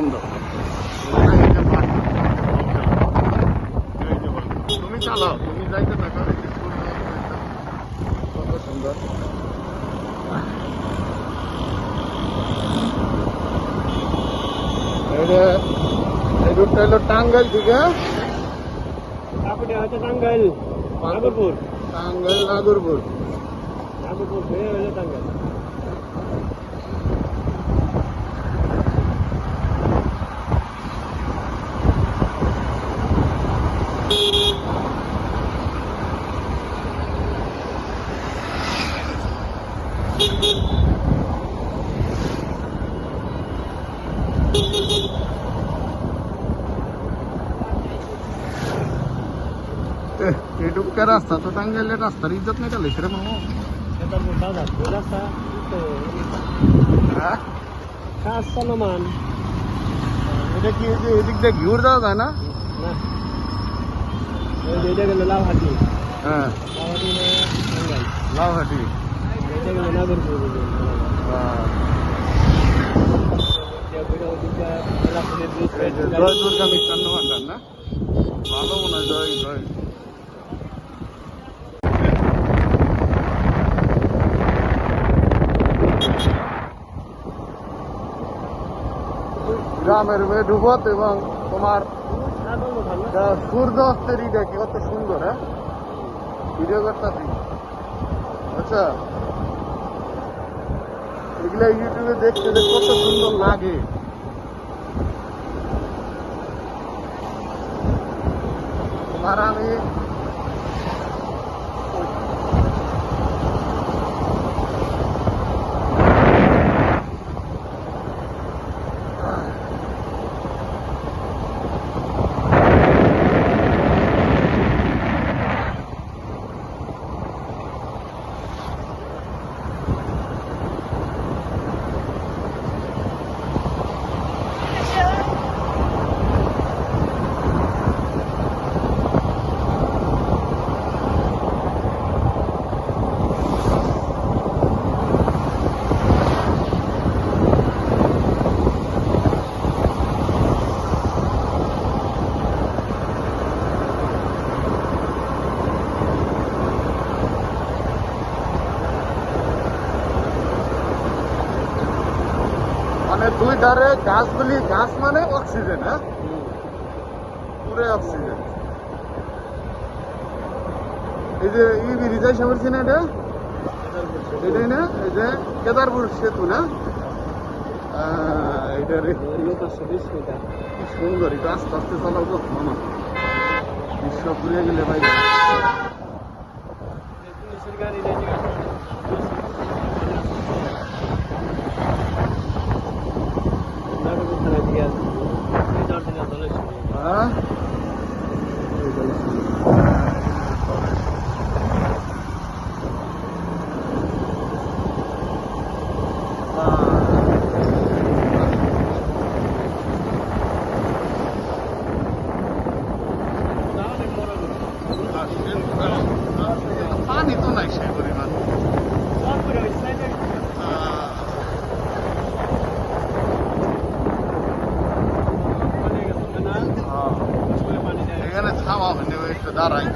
সুন্দর তুমি চালাও তুমি যাইতে থাকো। কত সুন্দর এই রুটটা হলো টাঙ্গাইল থেকে কাকুটি হচ্ছে টাঙ্গাইল নাগরপুর। টাঙ্গাইল নাগরপুর। নাগরপুর হয়ে হইলে টাঙ্গাইল। এটুকা রাস্তা তো টাঙ্গাইলের রাস্তার ইজ্জত নেই কালে সেরে মামু কেদারপুর দাদা রাস্তা হ্যাঁ কাজ চলমান এটা কি এই যে এদিক দিয়ে ঘিউর যাওয়া যায় না না ওই যে এটা গেল লাভহাটি হ্যাঁ লাভহাটি না টাঙ্গাইল লাউহাটি এটা গেল নাগরপুর এই যে জয় দুর্গা মিষ্টান্ন ভান্ডার, না? ভালো মনে জয় জয়। গ্রামের এবং তোমার সূর্য অস্তের ইটা কি কত সুন্দর হ্যাঁ? ভিডিও করতেছি। আচ্ছা। এগুলা ইউটিউবে দেখতে কত সুন্দর লাগে। তোমার আমি মানে দুই ধারে গাছগুলি গাছ মানে অক্সিজেন হ্যাঁ পুরে অক্সিজেন। এই যে ই ব্রিজের সামনে না এটা? এটাই না? এই যে কেদারপুর সেতু না? সুন্দর এটা আস্তে আস্তে চালাবো বিশ্ব ঘুরে গেলে ভাই। gaan we af en toe, ik ga daarheen.